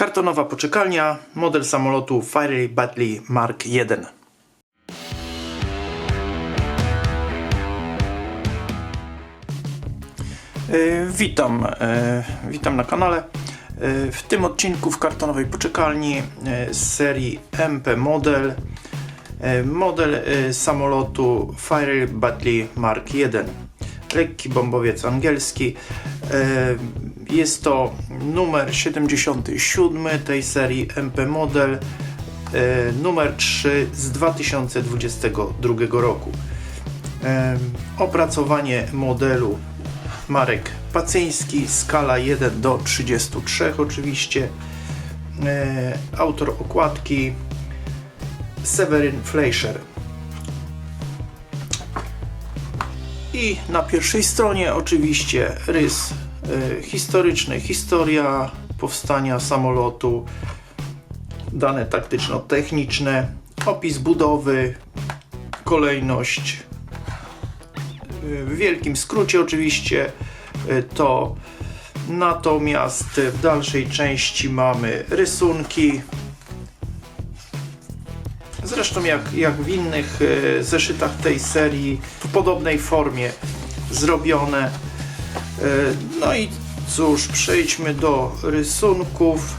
Kartonowa poczekalnia, model samolotu Fiery Battley Mark 1. E, Witam, e, witam na kanale. E, W tym odcinku w kartonowej poczekalni z serii MP Model model samolotu Fiery Battley Mark 1. Lekki bombowiec angielski. E, Jest to numer 77 tej serii MP Model, e, numer 3 z 2022 roku. E, Opracowanie modelu Marek Pacyński, skala 1 do 33 oczywiście. Autor okładki Severin Fleischer. I na pierwszej stronie oczywiście rys e, historyczny, historia powstania samolotu, dane taktyczno-techniczne, opis budowy, kolejność. W wielkim skrócie oczywiście e, to natomiast w dalszej części mamy rysunki, Zresztą jak, jak w innych e, zeszytach tej serii w podobnej formie zrobione. E, no i cóż, przejdźmy do rysunków.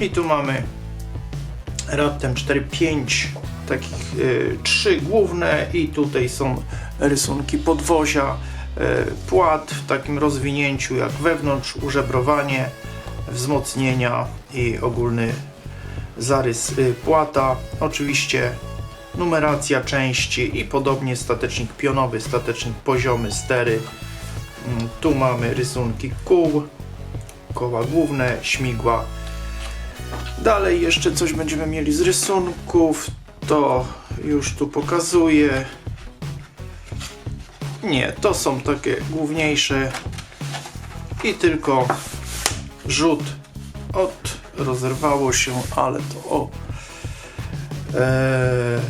I tu mamy raptem 4-5 takich e, trzy główne i tutaj są rysunki podwozia, płat w takim rozwinięciu jak wewnątrz, użebrowanie, wzmocnienia i ogólny zarys y, płata, oczywiście numeracja części i podobnie statecznik pionowy, statecznik poziomy, stery. Mm, Tu mamy rysunki kół, koła główne, śmigła. Dalej jeszcze coś będziemy mieli z rysunków, to już tu pokazuję. Nie, to są takie główniejsze i tylko rzut od rozerwało się, ale to o. Eee,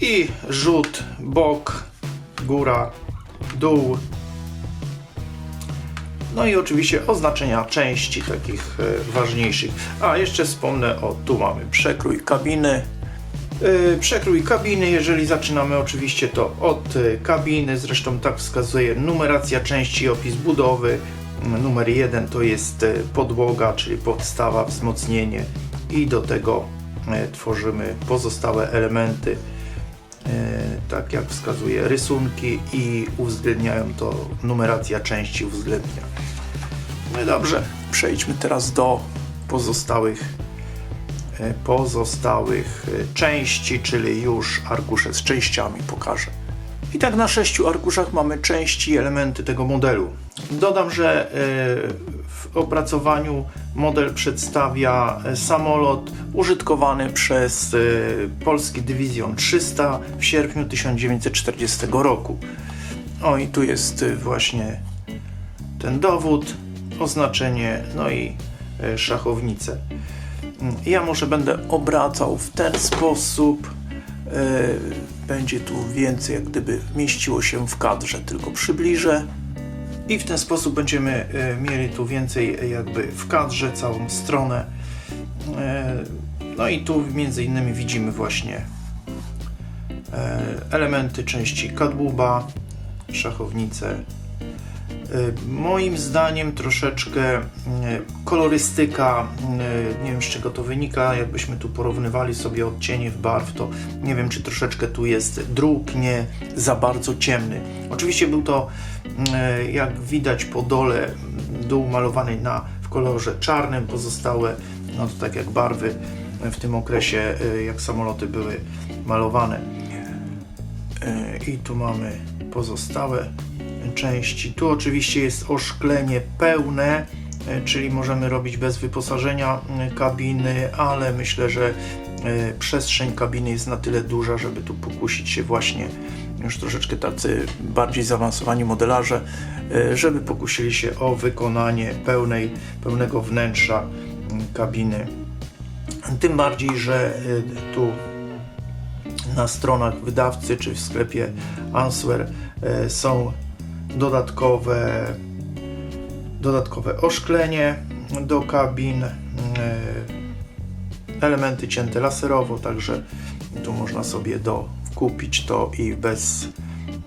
I rzut, bok, góra, dół. No i oczywiście oznaczenia części takich e, ważniejszych. A jeszcze wspomnę, o tu mamy przekrój kabiny. E, Przekrój kabiny, jeżeli zaczynamy oczywiście to od e, kabiny, zresztą tak wskazuje numeracja części, opis budowy, Numer jeden to jest e, podłoga, czyli podstawa, wzmocnienie i do tego e, tworzymy pozostałe elementy, e, tak jak wskazuje rysunki i uwzględniają to, numeracja części uwzględnia. No i dobrze, przejdźmy teraz do pozostałych pozostałych części, czyli już arkusze z częściami pokażę. I tak na sześciu arkuszach mamy części elementy tego modelu. Dodam, że e, w opracowaniu model przedstawia e, samolot użytkowany przez e, polski dywizjon 300 w sierpniu 1940 roku. O i tu jest właśnie ten dowód, oznaczenie, no i e, szachownicę. Mm, Ja może będę obracał w ten sposób. Będzie tu więcej, jak gdyby mieściło się w kadrze, tylko przybliżę. I w ten sposób będziemy e, mieli tu więcej e, jakby w kadrze całą stronę. E, No i tu między innymi widzimy właśnie elementy części kadłuba, szachownicę. E, Moim zdaniem troszeczkę e, kolorystyka, e, nie wiem z czego to wynika, jakbyśmy tu porównywali sobie odcienie w barw, to nie wiem czy troszeczkę tu jest druk nie za bardzo ciemny. Oczywiście był to, jak widać po dole, dół malowany na, w kolorze czarnym, pozostałe, no to tak jak barwy w tym okresie, jak samoloty były malowane. I tu mamy pozostałe części. Tu oczywiście jest oszklenie pełne, e, czyli możemy robić bez wyposażenia e, kabiny, ale myślę, że e, przestrzeń kabiny jest na tyle duża, żeby tu pokusić się właśnie już troszeczkę tacy bardziej zaawansowani modelarze, żeby pokusili się o wykonanie pełnej, pełnego wnętrza kabiny. Tym bardziej, że tu na stronach wydawcy czy w sklepie Answer są dodatkowe dodatkowe oszklenie do kabin, e, elementy cięte laserowo, także tu można sobie do kupić to i bez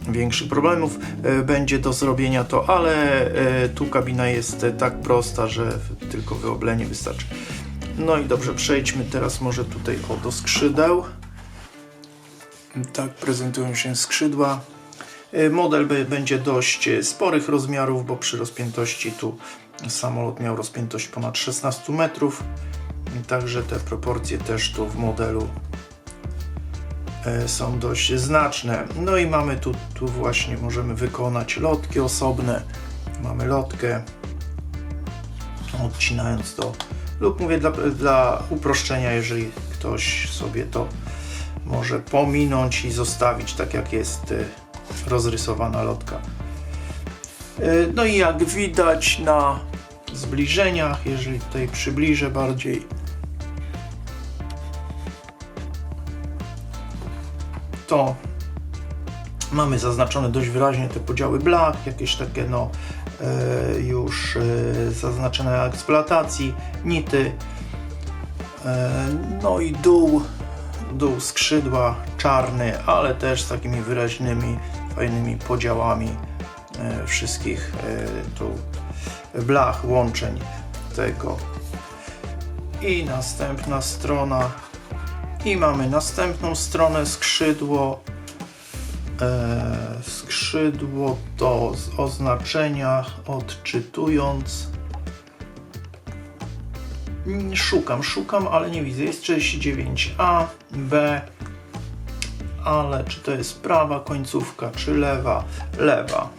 większych problemów e, będzie do zrobienia to, ale e, tu kabina jest tak prosta, że tylko wyoblenie wystarczy. No i dobrze, przejdźmy teraz może tutaj o do skrzydeł. Tak prezentują się skrzydła. E, Model będzie dość e, sporych rozmiarów, bo przy rozpiętości tu samolot miał rozpiętość ponad 16 metrów. Także te proporcje też tu w modelu e, są dość znaczne. No i mamy tu, tu właśnie możemy wykonać lotki osobne. Mamy lotkę odcinając to lub mówię dla, dla uproszczenia, jeżeli ktoś sobie to może pominąć i zostawić tak jak jest rozrysowana lotka. E, No i jak widać na zbliżeniach, jeżeli tutaj przybliżę bardziej, to mamy zaznaczone dość wyraźnie te podziały blach, jakieś takie no e, już e, zaznaczone eksploatacji, nity, no i dół, dół skrzydła czarny, ale też z takimi wyraźnymi, fajnymi podziałami e, wszystkich e, tu blach, łączeń tego. I następna strona. I mamy następną stronę skrzydło. E, skrzydło to z oznaczenia odczytując. Szukam, szukam, ale nie widzę. Jest 39A, B, ale czy to jest prawa końcówka, czy lewa? Lewa.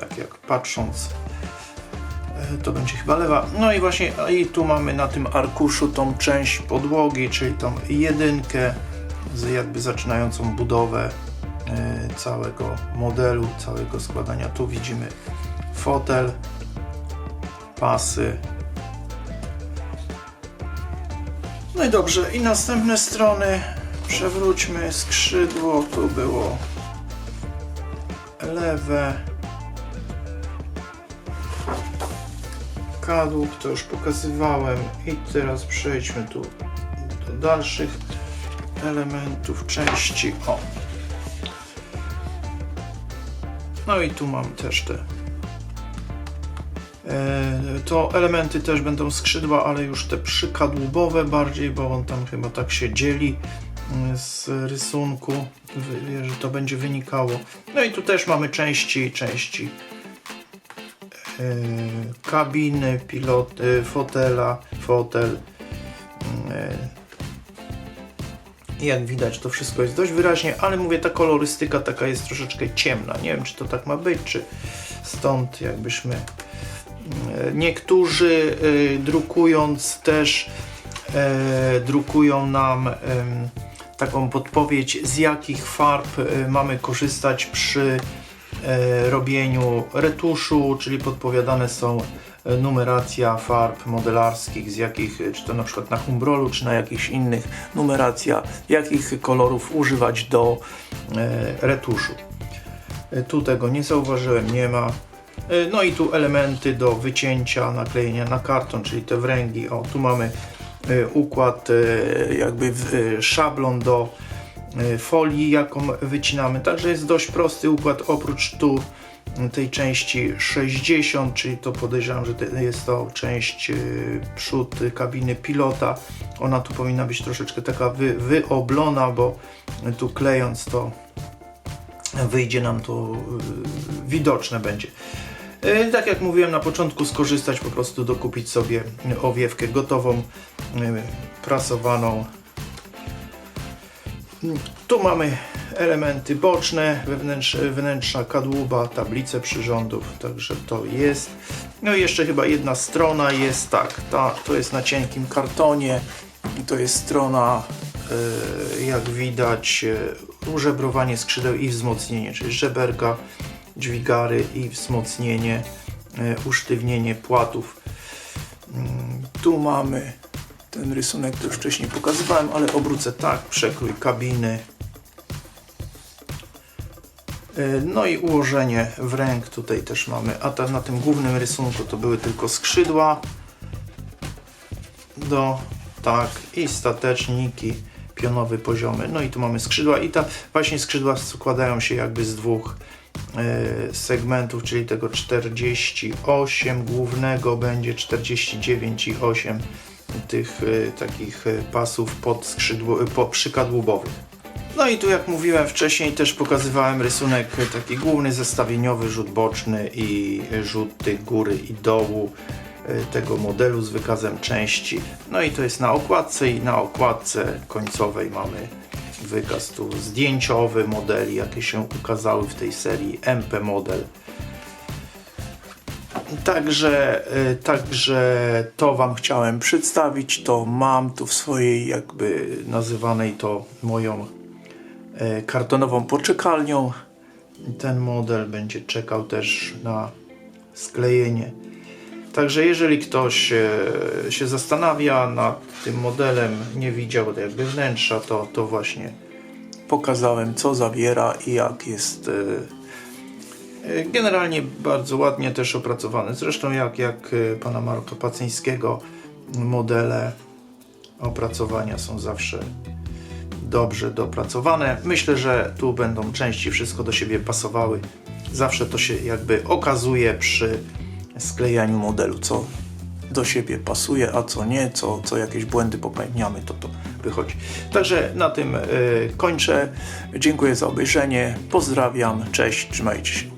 Tak jak patrząc, e, to będzie chyba lewa. No i właśnie i tu mamy na tym arkuszu tą część podłogi, czyli tą jedynkę z jakby zaczynającą budowę e, całego modelu, całego składania. Tu widzimy fotel, pasy. No i dobrze, i następne strony przewróćmy skrzydło, tu było lewe. Kadłub to już pokazywałem i teraz przejdźmy tu do dalszych elementów, części. O. No i tu mam też te. E, To elementy też będą skrzydła, ale już te przykadłubowe bardziej, bo on tam chyba tak się dzieli z rysunku, że to będzie wynikało. No i tu też mamy części, części e, kabiny, pilot, fotela, fotel. e, Jak widać, to wszystko jest dość wyraźnie, ale mówię, ta kolorystyka taka jest troszeczkę ciemna. Nie wiem, czy to tak ma być, czy stąd jakbyśmy. e, Niektórzy drukując też drukują nam taką podpowiedź, z jakich farb e, mamy korzystać przy e, robieniu retuszu, czyli podpowiadane są e, numeracja farb modelarskich, z jakich, czy to na przykład na Humbrolu, czy na jakichś innych numeracja, jakich kolorów używać do retuszu. Tu tego nie zauważyłem, nie ma. No i tu elementy do wycięcia, naklejenia na karton, czyli te wręgi. O, tu mamy układ, e, jakby e, szablon do e, folii, jaką wycinamy. Także jest dość prosty układ, oprócz tu tej części 60, czyli to podejrzewam, że to jest to część e, przód e, kabiny pilota. Ona tu powinna być troszeczkę taka wy, wyoblona, bo tu klejąc to wyjdzie nam to widoczne będzie. Y, Tak jak mówiłem na początku, skorzystać po prostu, dokupić sobie owiewkę gotową, y, prasowaną. Tu mamy elementy boczne, wewnętrz, kadłuba, tablice przyrządów, także to jest. No i jeszcze chyba jedna strona jest tak, ta, to jest na cienkim kartonie, i to jest strona, y, jak widać, użebrowanie skrzydeł i wzmocnienie, czyli żeberka, dźwigary i wzmocnienie, y, usztywnienie płatów. Mm, Tu mamy ten rysunek, który wcześniej pokazywałem, ale obrócę tak, przekrój kabiny. Y, No i ułożenie w ręk tutaj też mamy, a ta, na tym głównym rysunku to były tylko skrzydła do tak i stateczniki pionowy poziomy. No i tu mamy skrzydła i ta właśnie skrzydła składają się jakby z dwóch e, segmentów, czyli tego 48 głównego będzie 49,8 tych e, takich e, pasów pod skrzydło, e, po przykadłubowych. No i tu jak mówiłem wcześniej też pokazywałem rysunek e, taki główny zestawieniowy, rzut boczny i rzut tych góry i dołu e, tego modelu z wykazem części. No i to jest na okładce i na okładce końcowej mamy wykaz tu zdjęciowy modeli, jakie się ukazały w tej serii MP model. Także, y, także to Wam chciałem przedstawić. To mam tu w swojej, jakby nazywanej to moją y, kartonową poczekalnią. Ten model będzie czekał też na sklejenie. Także jeżeli ktoś e, się zastanawia nad tym modelem, nie widział jakby wnętrza, to, to właśnie pokazałem co zawiera i jak jest e, e, generalnie bardzo ładnie też opracowany. Zresztą jak, jak pana Marka Pacyńskiego modele opracowania są zawsze dobrze dopracowane. Myślę, że tu będą części wszystko do siebie pasowały. Zawsze to się jakby okazuje przy sklejaniu modelu, co do siebie pasuje, a co nie, co, co jakieś błędy popełniamy, to to wychodzi. Także na tym y, kończę. Dziękuję za obejrzenie. Pozdrawiam. Cześć. Trzymajcie się.